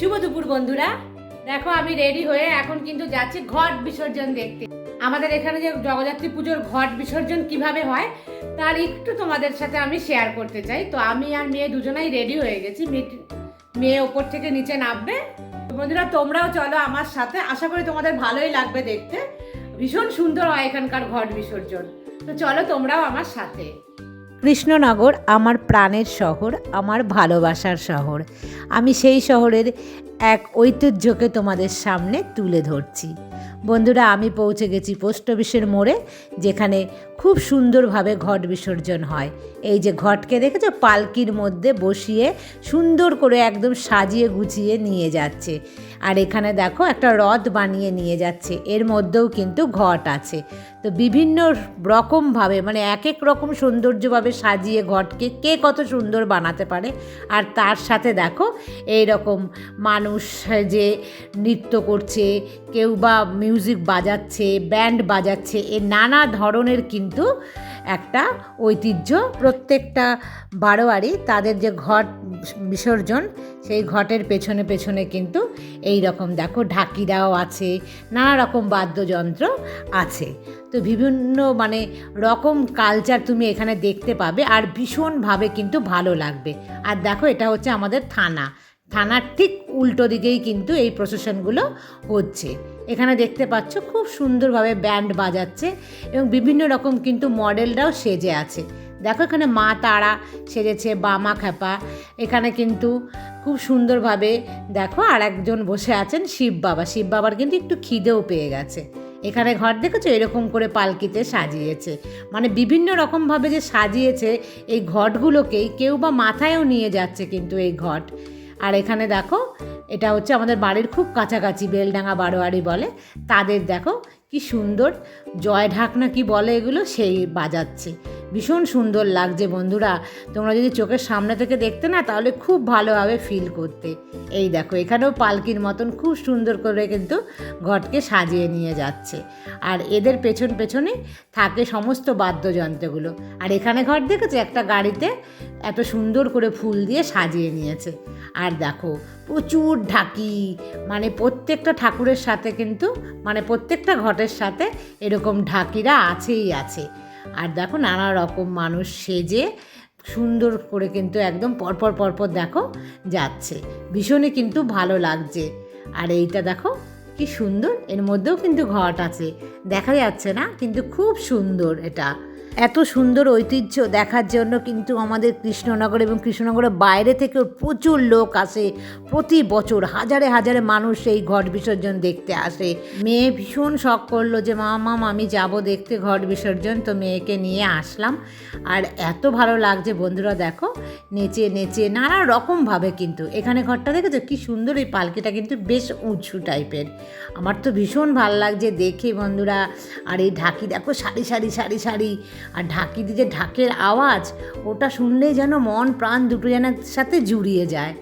শুভ দুপুর, বন্ধুরা। দেখো, আমি রেডি হয়ে এখন কিন্তু যাচ্ছি ঘট বিসর্জন দেখতে। আমাদের এখানে যে জগদ্ধাত্রী পুজোর ঘট বিসর্জন কীভাবে হয়, তার একটু তোমাদের সাথে আমি শেয়ার করতে চাই। তো আমি আর মেয়ে দুজনেই রেডি হয়ে গেছি। মেয়ে- ওপর থেকে নিচে নামবে। বন্ধুরা, তোমরাও চলো আমার সাথে। আশা করি তোমাদের ভালোই লাগবে দেখতে। ভীষণ সুন্দর হয় এখানকার ঘট বিসর্জন। তো চলো, তোমরাও আমার সাথে। কৃষ্ণনগর আমার প্রাণের শহর, আমার ভালোবাসার শহর। আমি সেই শহরের এক ঐতিহ্যকে তোমাদের সামনে তুলে ধরছি। বন্ধুরা, আমি পৌঁছে গেছি পোস্ট অফিসের মোড়ে, যেখানে খুব সুন্দরভাবে ঘট বিসর্জন হয়। এই যে ঘটকে দেখেছ? পালকির মধ্যে বসিয়ে সুন্দর করে একদম সাজিয়ে গুছিয়ে নিয়ে যাচ্ছে। আর এখানে দেখো একটা রথ বানিয়ে নিয়ে যাচ্ছে। এর মধ্যেও কিন্তু ঘট আছে। তো বিভিন্ন রকমভাবে মানে এক এক রকম সৌন্দর্যভাবে সাজিয়ে ঘটকে কে কত সুন্দর বানাতে পারে। আর তার সাথে দেখো এই রকম মানুষ যে নৃত্য করছে, কেউ বা মিউজিক বাজাচ্ছে ব্যান্ড বাজাচ্ছে, এ নানা ধরনের কিন্তু একটা ঐতিহ্য। প্রত্যেকটা বারোয়ারি তাদের যে ঘট বিসর্জন, সেই ঘটের পেছনে পেছনে কিন্তু এই রকম দেখো ঢাকিরাও আছে, নানা রকম বাদ্যযন্ত্র আছে। তো বিভিন্ন মানে রকম কালচার তুমি এখানে দেখতে পাবে আর ভীষণভাবে কিন্তু ভালো লাগবে। আর দেখো এটা হচ্ছে আমাদের থানা। থানার ঠিক উল্টো দিকেই কিন্তু এই প্রসেশনগুলো হচ্ছে। এখানে দেখতে পাচ্ছ খুব সুন্দরভাবে ব্যান্ড বাজাচ্ছে এবং বিভিন্ন রকম কিন্তু মডেলরাও সেজে আছে। দেখো এখানে মা তারা সেজেছে বামা খ্যাপা। এখানে কিন্তু খুব সুন্দরভাবে দেখো আর একজন বসে আছেন, শিব বাবা। শিব বাবার কিন্তু একটু খিদেও পেয়ে গেছে। এখানে ঘর দেখেছ? এরকম করে পালকিতে সাজিয়েছে। মানে বিভিন্ন রকমভাবে যে সাজিয়েছে এই ঘটগুলোকেই কেউ বা মাথায়ও নিয়ে যাচ্ছে কিন্তু এই ঘট। আর এখানে দেখো এটা হচ্ছে আমাদের বাড়ির খুব কাছাকাছি বেলডাঙা বারোয়ারি বলে। তাদের দেখো কি সুন্দর জয় ঢাকনা কি বলে এগুলো? সেই বাজাচ্ছে। ভীষণ সুন্দর লাগছে বন্ধুরা। তোমরা যদি চোখের সামনে থেকে দেখতে না, তাহলে খুব ভালোভাবে ফিল করতে। এই দেখো, এখানেও পালকির মতন খুব সুন্দর করে কিন্তু ঘটকে সাজিয়ে নিয়ে যাচ্ছে। আর এদের পেছন পেছনে থাকে সমস্ত বাদ্যযন্ত্রগুলো। আর এখানে ঘর দেখেছে? একটা গাড়িতে এত সুন্দর করে ফুল দিয়ে সাজিয়ে নিয়েছে। আর দেখো, প্রচুর ঢাকি। মানে প্রত্যেকটা ঠাকুরের সাথে কিন্তু মানে প্রত্যেকটা ঘটের সাথে এরকম ঢাকিরা আছেই আছে। আর দেখো নানা রকম মানুষ সেজে সুন্দর করে কিন্তু একদম পরপর পরপর দেখো যাচ্ছে। ভীষণই কিন্তু ভালো লাগছে। আর এইটা দেখো কি সুন্দর, এর মধ্যেও কিন্তু ঘট আছে। দেখা যাচ্ছে না, কিন্তু খুব সুন্দর এটা। এত সুন্দর ঐতিহ্য দেখার জন্য কিন্তু আমাদের কৃষ্ণনগর এবং কৃষ্ণনগরের বাইরে থেকেও প্রচুর লোক আসে। প্রতি বছর হাজারে হাজারে মানুষ এই ঘট বিসর্জন দেখতে আসে। মেয়ে ভীষণ শখ করল যে, মা মাম আমি যাব দেখতে ঘট বিসর্জন। তো মেয়েকে নিয়ে আসলাম। আর এত ভালো লাগছে বন্ধুরা, দেখো, নেচে নেচে, নানা রকমভাবে কিন্তু। এখানে ঘরটা দেখেছ? কি সুন্দর এই পালকিটা কিন্তু বেশ উঁচু টাইপের। আমার তো ভীষণ ভালো লাগছে দেখে বন্ধুরা। আর এই ঢাকি, দেখো, সারি সারি সারি সারি। আর ঢাকি দিয়ে যে ঢাকের আওয়াজ, ওটা শুনলেই যেন মন প্রাণ দুটো যেন সাথে জুড়িয়ে যায়।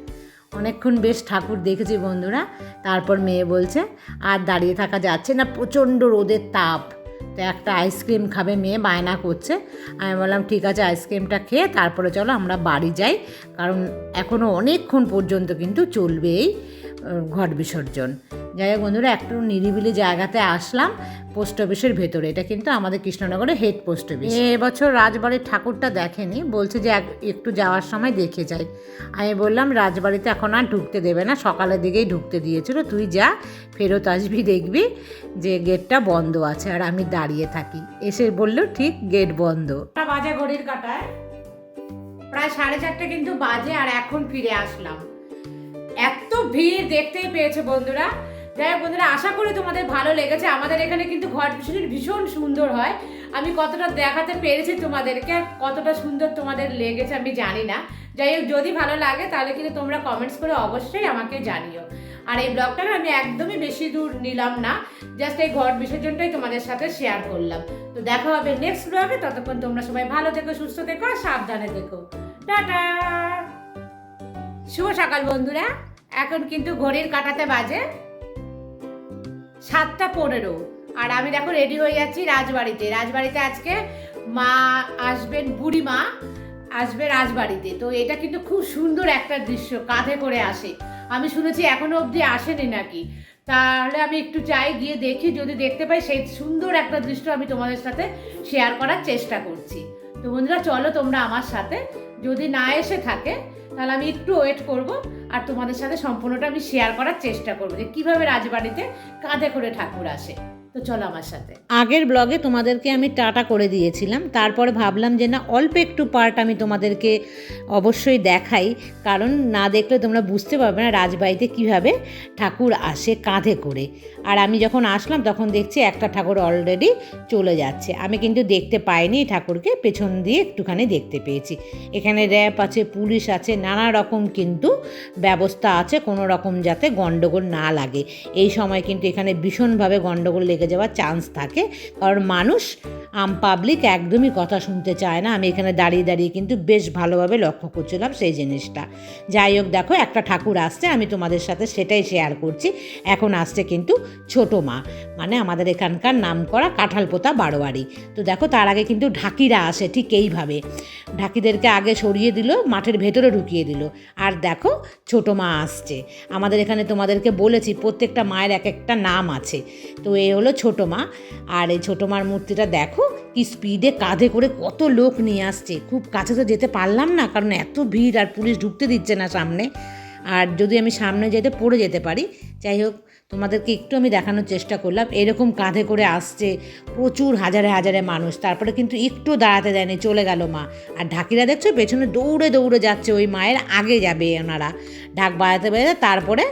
অনেকক্ষণ বেশ ঠাকুর দেখেছি বন্ধুরা, তারপর মেয়ে বলছে, আর দাঁড়িয়ে থাকা যাচ্ছে না, প্রচণ্ড রোদের তাপ। তো একটা আইসক্রিম খাবে মেয়ে, বায়না করছে। আমি বললাম, ঠিক আছে, আইসক্রিমটা খেয়ে তারপরে চলো আমরা বাড়ি যাই। কারণ এখনও অনেকক্ষণ পর্যন্ত কিন্তু চলবে এই ঘট বিসর্জন। যাই হোক বন্ধুরা, একটু নিরিবিলি জায়গাতে আসলাম পোস্ট অফিসের ভেতরে। এটা কিন্তু আমাদের কৃষ্ণনগরের হেড পোস্ট অফিস এবছর রাজবাড়ির ঠাকুরটা দেখেনি, বলছে যে এক- একটু যাওয়ার সময় দেখে যাই। আমি বললাম, রাজবাড়িতে এখন আর ঢুকতে দেবে না, সকালের দিকেই ঢুকতে দিয়েছিল। তুই যা, ফেরত আসবি, দেখবি যে গেটটা বন্ধ আছে, আর আমি দাঁড়িয়ে থাকি। এসে বলল, ঠিক গেট বন্ধ। বাজে ঘড়ির কাটায়। প্রায় সাড়ে চারটে কিন্তু বাজে, আর এখন ফিরে আসলাম। এত ভিড় দেখতেই পেয়েছে বন্ধুরা। যাই হোক বন্ধুরা, আশা করি তোমাদের ভালো লেগেছে। আমাদের এখানে কিন্তু ঘট বিসর্জন ভীষণ সুন্দর হয়। আমি কতটা দেখাতে পেরেছি তোমাদেরকে, কতটা সুন্দর তোমাদের লেগেছে আমি জানি না। যাই হোক, যদি ভালো লাগে তাহলে কিন্তু তোমরা কমেন্টস করে অবশ্যই আমাকে জানিও। আর এই ব্লগটা আমি একদমই বেশি দূর নিলাম না জাস্ট এই ঘট বিসর্জনটাই তোমাদের সাথে শেয়ার করলাম। তো দেখা হবে নেক্সট ব্লগে ততক্ষণ তোমরা সবাই ভালো থেকো, সুস্থ থেকো আর সাবধানে থেকো। টাটা! শুভ সকাল বন্ধুরা, এখন কিন্তু ঘড়ির কাটাতে বাজে সাতটা পনেরো। আর আমি দেখো রেডি হয়ে যাচ্ছি রাজবাড়িতে। রাজবাড়িতে আজকে মা আসবেন বুড়ি মা আসবে রাজবাড়িতে। তো এটা কিন্তু খুব সুন্দর একটা দৃশ্য, কাঁধে করে আসে। আমি শুনেছি এখনও অবধি আসেনি নাকি? তাহলে আমি একটু চাই গিয়ে দেখি। যদি দেখতে পাই, সেই সুন্দর একটা দৃশ্য আমি তোমাদের সাথে শেয়ার করার চেষ্টা করছি। তো বন্ধুরা, চলো তোমরা আমার সাথে। যদি না এসে থাকে তাহলে আমি একটু ওয়েট করব আর তোমাদের সাথে সম্পূর্ণটা আমি শেয়ার করার চেষ্টা করব যে কীভাবে রাজবাড়িতে কাঁধে করে ঠাকুর আসে। তো চলো আমার সাথে। আগের ব্লগে তোমাদেরকে আমি টাটা করে দিয়েছিলাম। তারপরে ভাবলাম যে না, অল্প একটু পার্ট আমি তোমাদেরকে অবশ্যই দেখাই। কারণ না দেখলে তোমরা বুঝতে পারবে না রাজবাড়িতে কীভাবে ঠাকুর আসে কাঁধে করে। আর আমি যখন আসলাম, তখন দেখছি একটা ঠাকুর অলরেডি চলে যাচ্ছে। আমি কিন্তু দেখতে পাইনি ঠাকুরকে, পেছন দিয়ে একটুখানি দেখতে পেয়েছি। এখানে র্যাপ আছে, পুলিশ আছে, নানা রকম কিন্তু ব্যবস্থা আছে, কোনো রকম যাতে গণ্ডগোল না লাগে। এই সময় কিন্তু এখানে ভীষণভাবে গণ্ডগোল লেগে যাওয়ার চান্স থাকে। কারণ মানুষ, আম পাবলিক একদমই কথা শুনতে চায় না। আমি এখানে দাঁড়িয়ে দাঁড়িয়ে কিন্তু বেশ ভালোভাবে লক্ষ্য করছিলাম সেই জিনিসটা। যাই হোক, দেখো একটা ঠাকুর আসছে, আমি তোমাদের সাথে সেটাই শেয়ার করছি। এখন আসছে কিন্তু ছোট মা মানে আমাদের এখানকার নাম করা কাঁঠালপোতা বারোয়ারি। তো দেখো, তার আগে কিন্তু ঢাকিরা আসে ঠিক এইভাবে। ঢাকিদেরকে আগে সরিয়ে দিল, মাঠের ভেতরে ঢুকিয়ে দিল। আর দেখো, ছোট মা আসছে। আমাদের এখানে তোমাদেরকে বলেছি, প্রত্যেকটা মায়ের এক একটা নাম আছে। তো এই হলো ছোট মা। আর এই ছোটো মার মূর্তিটা দেখো, কি স্পিডে কাঁধে করে কত লোক নিয়ে আসছে। খুব কাছে তো যেতে পারলাম না, কারণ এত ভিড় আর পুলিশ ঢুকতে দিচ্ছে না সামনে। আর যদি আমি সামনে যেতে, পড়ে যেতে পারি। যাই হোক, তোমাদেরকে একটু আমি দেখানোর চেষ্টা করলাম। এরকম কাঁধে করে আসছে প্রচুর হাজারে হাজারে মানুষ। তারপরে কিন্তু একটু দাঁড়াতে দেয়নি, চলে গেল মা। আর ঢাকিরা দেখছ, পেছনে দৌড়ে দৌড়ে যাচ্ছে, ওই মায়ের আগে যাবে ওনারা। ঢাক বাজাতে বাজাতে তারপরে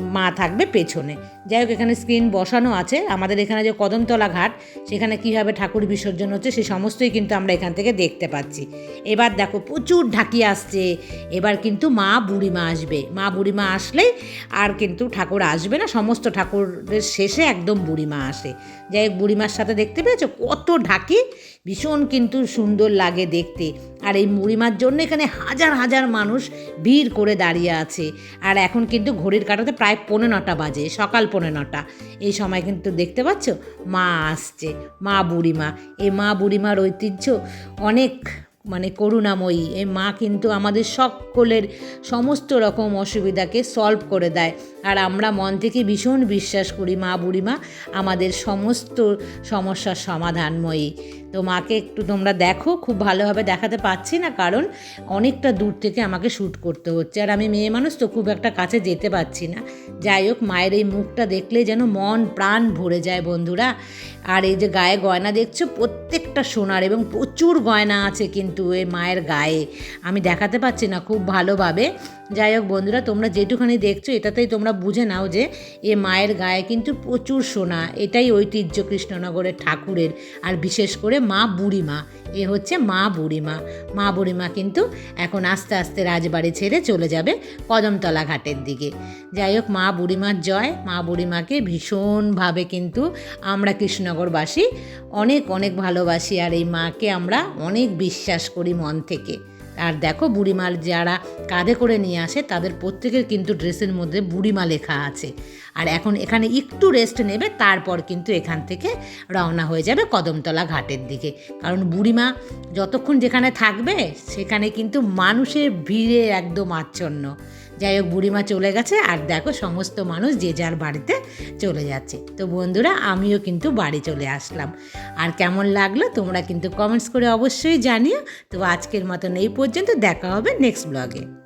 মা থাকবে পেছনে। যাই হোক, এখানে স্ক্রিন বসানো আছে। আমাদের এখানে যে কদমতলা ঘাট, সেখানে কীভাবে ঠাকুর বিসর্জন হচ্ছে, সে সমস্তই কিন্তু আমরা এখান থেকে দেখতে পাচ্ছি। এবার দেখো, প্রচুর ঢাকি আসছে। এবার কিন্তু মা বুড়িমা আসবে। মা বুড়িমা আসলেই আর কিন্তু ঠাকুর আসবে না। সমস্ত ঠাকুরের শেষে একদম বুড়িমা আসে। যাই হোক, বুড়িমার সাথে দেখতে পেয়েছ কত ঢাকি? ভীষণ কিন্তু সুন্দর লাগে দেখতে। আর এই বুড়িমার জন্য এখানে হাজার হাজার মানুষ ভিড় করে দাঁড়িয়ে আছে। আর এখন কিন্তু ঘড়ির কাটাতে প্রায় পৌনে নটা বাজে, সকাল পৌনে নটা। এই সময় কিন্তু দেখতে পাচ্ছ, মা আসছে, মা বুড়িমা। এই মা বুড়িমার ঐতিহ্য অনেক মানে করুণাময়ী। এই মা কিন্তু আমাদের সকলের সমস্ত রকম অসুবিধাকে সলভ করে দেয়। আর আমরা মন থেকে ভীষণ বিশ্বাস করি, মা বুড়িমা, আমাদের সমস্ত সমস্যার সমাধানময়ী। তো মাকে একটু তোমরা দেখো, খুব ভালোভাবে দেখাতে পাচ্ছি না, কারণ অনেকটা দূর থেকে আমাকে শ্যুট করতে হচ্ছে। আর আমি মেয়ে মানুষ, তো খুব একটা কাছে যেতে পারছি না। যাই হোক, মায়ের এই মুখটা দেখলে যেন মন, প্রাণ ভরে যায় বন্ধুরা। আর এই যে গায়ে গয়না দেখছ, প্রত্যেকটা সোনার এবং প্রচুর গয়না আছে কিন্তু এই মায়ের গায়ে। আমি দেখাতে পাচ্ছি না খুব ভালোভাবে। যাই হোক বন্ধুরা, তোমরা যেটুখানি দেখছ, এটাতেই তোমরা বুঝে নাও যে এ মায়ের গায়ে কিন্তু প্রচুর সোনা। এটাই ঐতিহ্য কৃষ্ণনগরের ঠাকুরের। আর বিশেষ করে মা বুড়িমা, এ হচ্ছে মা বুড়িমা। মা বুড়িমা কিন্তু এখন আস্তে আস্তে রাজবাড়ি ছেড়ে চলে যাবে কদমতলা ঘাটের দিকে। যাই হোক, মা বুড়িমার জয়। মা বুড়িমাকে ভীষণভাবে কিন্তু আমরা কৃষ্ণনগরবাসী অনেক অনেক ভালোবাসি। আর এই মাকে আমরা অনেক বিশ্বাস করি মন থেকে। আর দেখো বুড়িমার যারা কাঁধে করে নিয়ে আসে, তাদের প্রত্যেকের কিন্তু ড্রেসের মধ্যে বুড়িমা লেখা আছে। আর এখন এখানে একটু রেস্ট নেবে, তারপর কিন্তু এখান থেকে রওনা হয়ে যাবে কদমতলা ঘাটের দিকে। কারণ বুড়িমা যতক্ষণ যেখানে থাকবে, সেখানে কিন্তু মানুষের ভিড়ে একদম আচ্ছন্ন। যাই হোক, বুড়িমা চলে গেছে আর দেখো সমস্ত মানুষ যে যার বাড়িতে চলে যাচ্ছে। তো বন্ধুরা, আমিও কিন্তু বাড়ি চলে আসলাম। আর কেমন লাগল তোমরা কিন্তু কমেন্টস করে অবশ্যই জানিও। তো আজকের মতন এই পর্যন্ত, দেখা হবে নেক্সট ব্লগে